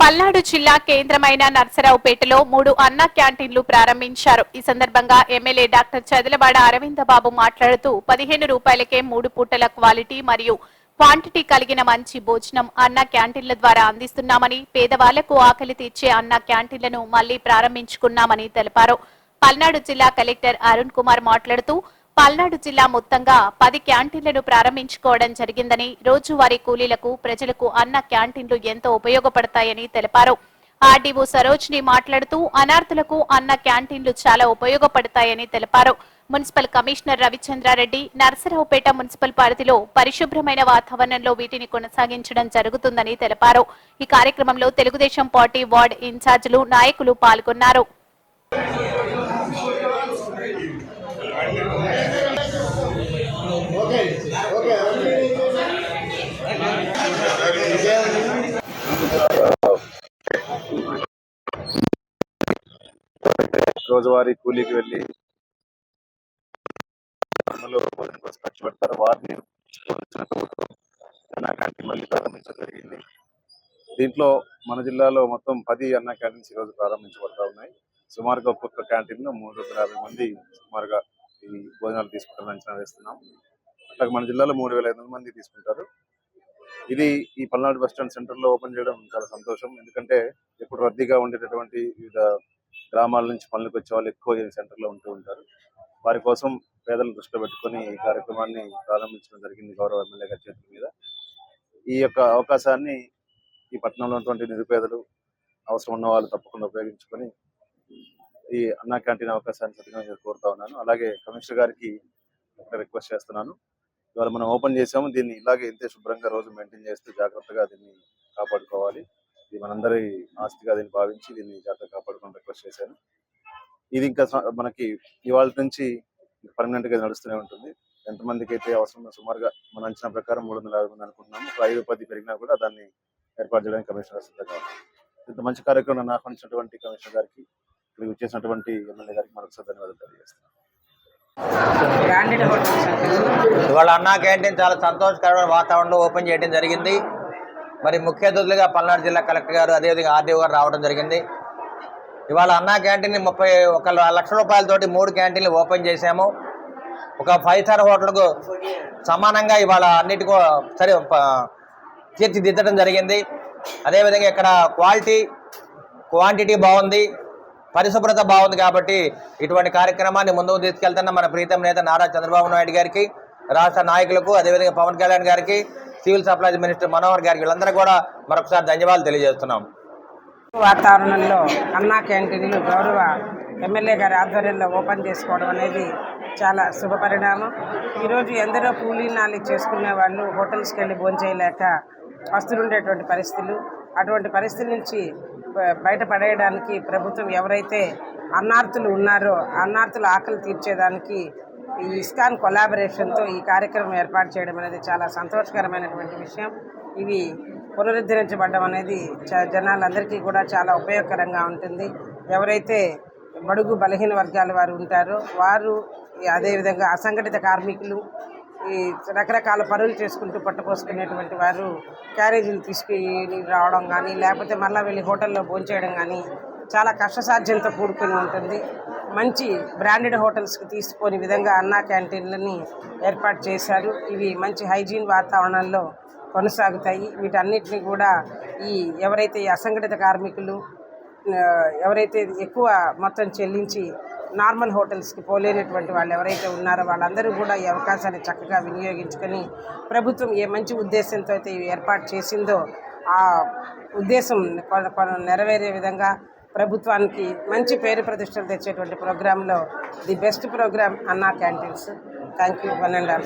పల్నాడు జిల్లా కేంద్రమైన నర్సరావుపేటలో మూడు అన్న క్యాంటీన్లు ప్రారంభించారు. ఈ సందర్భంగా ఎమ్మెల్యే డాక్టర్ చదలవాడ అరవిందబాబు మాట్లాడుతూ పదిహేను రూపాయలకే మూడు పూటల క్వాలిటీ మరియు క్వాంటిటీ కలిగిన మంచి భోజనం అన్న క్యాంటీన్ల ద్వారా అందిస్తున్నామని పేదవాళ్ళకు ఆకలి తీర్చే అన్న క్యాంటీన్లను మళ్ళీ ప్రారంభించుకున్నామని తెలిపారు. పల్నాడు జిల్లా కలెక్టర్ అరుణ్ కుమార్ మాట్లాడుతూ పల్నాడు జిల్లా మొత్తంగా పది క్యాంటీన్లను ప్రారంభించుకోవడం జరిగిందని రోజువారీ కూలీలకు ప్రజలకు అన్న క్యాంటీన్లు ఎంతో ఉపయోగపడతాయని తెలిపారు. ఆర్డీఓ సరోజ్ని మాట్లాడుతూ అనార్థులకు అన్న క్యాంటీన్లు చాలా ఉపయోగపడతాయని తెలిపారు. Municipal commissioner Ravichandra Reddy Narasaraopet municipal పరిధిలో పరిశుభ్రమైన వాతావరణంలో వీటిని కొనసాగించడం జరుగుతుందని తెలిపారు. ఈ కార్యక్రమంలో తెలుగుదేశం పార్టీ వార్డ్ ఇన్ఛార్జీలు నాయకులు పాల్గొన్నారు. రోజువారీ కూలీకి వెళ్ళి ఖర్చు పెడతారు వారిని అన్నా క్యాంటీన్ మళ్ళీ ప్రారంభించడం జరిగింది. దీంట్లో మన జిల్లాలో మొత్తం పది అన్న క్యాంటీన్స్ ఈరోజు ప్రారంభించబడతా ఉన్నాయి. సుమారుగా ఒక్కొక్క క్యాంటీన్లో మూడు వందల యాభై మంది సుమారుగా ఈ భోజనాలు తీసుకుంటారని అంచనా వేస్తున్నాం అట్లాగే మన జిల్లాలో మూడు వేల ఐదు మంది తీసుకుంటారు. ఇది ఈ పల్నాడు బస్ స్టాండ్ సెంటర్లో ఓపెన్ చేయడం చాలా సంతోషం. ఎందుకంటే ఎప్పుడు రద్దీగా ఉండేటటువంటి వివిధ గ్రామాల నుంచి పనులకు వచ్చే వాళ్ళు ఎక్కువ ఈ సెంటర్లో ఉంటూ ఉంటారు. వారి కోసం పేదలను దృష్టిలో పెట్టుకొని ఈ కార్యక్రమాన్ని ప్రారంభించడం జరిగింది గౌరవ ఎమ్మెల్యే గారి చేతుల మీద. ఈ యొక్క అవకాశాన్ని ఈ పట్టణంలో ఉన్నటువంటి నిరుపేదలు అవసరం ఉన్న వాళ్ళు తప్పకుండా ఉపయోగించుకొని ఈ అన్నా క్యాంటీన్ అవకాశాన్ని సద్వినియోగం కోరుతా ఉన్నాను. అలాగే కమిషనర్ గారికి రిక్వెస్ట్ చేస్తున్నాను. ఇవాళ మనం ఓపెన్ చేసాము. దీన్ని ఇలాగే ఇంతే శుభ్రంగా రోజు మెయింటైన్ చేస్తూ జాగ్రత్తగా దీన్ని కాపాడుకోవాలి. ఇది మనందరి ఆస్తిగా దీన్ని భావించి దీన్ని జాగ్రత్తగా కాపాడుకోవడం రిక్వెస్ట్ చేశాను. ఇది ఇంకా మనకి ఇవాళ నుంచి పర్మనెంట్గా నడుస్తూనే ఉంటుంది. ఎంతమందికి అయితే అవసరం సుమారుగా మన అంచనా ప్రకారం మూడు వందల యాభై మంది అనుకుంటున్నాము. ఒక ఐదు పది పెరిగినా కూడా దాన్ని ఏర్పాటు చేయడానికి కమిషనర్ సిద్ధంగా ఇంత మంచి కార్యక్రమం ఆహ్వానించినటువంటి కమిషనర్ గారికి ఇక్కడికి వచ్చేసినటువంటి ఎమ్మెల్యే గారికి మరొకసారి ధన్యవాదాలు తెలియజేస్తున్నాను. ఇవాళ అన్నా క్యాంటీన్ చాలా సంతోషకరమైన వాతావరణంలో ఓపెన్ చేయడం జరిగింది. మరి ముఖ్య అతిథులుగా పల్నాడు జిల్లా కలెక్టర్ గారు అదేవిధంగా ఆర్డీఓ గారు రావడం జరిగింది. ఇవాళ అన్నా క్యాంటీన్ ముప్పై ఒక లక్ష రూపాయలతోటి మూడు క్యాంటీన్లు ఓపెన్ చేశాము. ఒక ఫైవ్ స్టార్ హోటల్కు సమానంగా ఇవాళ అన్నిటికో సరే తీర్చిదిద్దడం జరిగింది. అదేవిధంగా ఇక్కడ క్వాలిటీ క్వాంటిటీ బాగుంది. పరిశుభ్రత బాగుంది కాబట్టి ఇటువంటి కార్యక్రమాన్ని ముందుకు తీసుకెళ్తున్న మన ప్రీతం నేత నారా చంద్రబాబు నాయుడు గారికి రాష్ట్ర నాయకులకు అదేవిధంగా పవన్ కళ్యాణ్ గారికి సివిల్ సప్లైస్ మినిస్టర్ మనోహర్ గారికి వీళ్ళందరూ కూడా మరొకసారి ధన్యవాదాలు తెలియజేస్తున్నాం. వాతావరణంలో అన్నా క్యాంటీన్లు గౌరవ ఎమ్మెల్యే గారి ఆధ్వర్యంలో ఓపెన్ చేసుకోవడం అనేది చాలా శుభ పరిణామం. ఈరోజు ఎందరో కూలీ నాలి చేసుకునే వాళ్ళు హోటల్స్కి వెళ్ళి భోంచేయలేక వస్తుండేటువంటి పరిస్థితులు. అటువంటి పరిస్థితి నుంచి బ- బయటపడేయడానికి ప్రభుత్వం ఎవరైతే అన్నార్థులు ఉన్నారో అన్నార్థుల ఆకలి తీర్చేదానికి ఈ ఇస్కాన్ కొలాబరేషన్తో ఈ కార్యక్రమం ఏర్పాటు చేయడం అనేది చాలా సంతోషకరమైనటువంటి విషయం. ఇవి పునరుద్ధరించబడడం అనేది చ- జనాలందరికీ కూడా చాలా ఉపయోగకరంగా ఉంటుంది. ఎవరైతే బడుగు బలహీన వర్గాల వారు ఉంటారో వారు అదేవిధంగా అసంఘటిత కార్మికులు ఈ రకరకాల పనులు చేసుకుంటూ పట్టుకోసుకునేటువంటి వారు క్యారేజీలు తీసుకుని రావడం కానీ లేకపోతే మళ్ళీ వెళ్ళి హోటల్లో భోంచేయడం కానీ చాలా కష్టసాధ్యంతో కూడుకుని ఉంటుంది. మంచి బ్రాండెడ్ హోటల్స్కి తీసుకొని విధంగా అన్నా క్యాంటీన్లని ఏర్పాటు చేశారు. ఇవి మంచి హైజీన్ వాతావరణంలో కొనసాగుతాయి. వీటన్నిటిని కూడా ఈ ఎవరైతే ఈ అసంఘటిత కార్మికులు ఎవరైతే ఎక్కువ మొత్తం చెల్లించి నార్మల్ హోటల్స్కి పోలేనటువంటి వాళ్ళు ఎవరైతే ఉన్నారో వాళ్ళందరూ కూడా ఈ అవకాశాన్ని చక్కగా వినియోగించుకొని ప్రభుత్వం ఏ మంచి ఉద్దేశంతో అయితే ఏర్పాటు చేసిందో ఆ ఉద్దేశం కొన నెరవేరే విధంగా ప్రభుత్వానికి మంచి పేరు ప్రతిష్టలు తెచ్చేటువంటి ప్రోగ్రాంలో the best program Anna canteens. Thank you one and all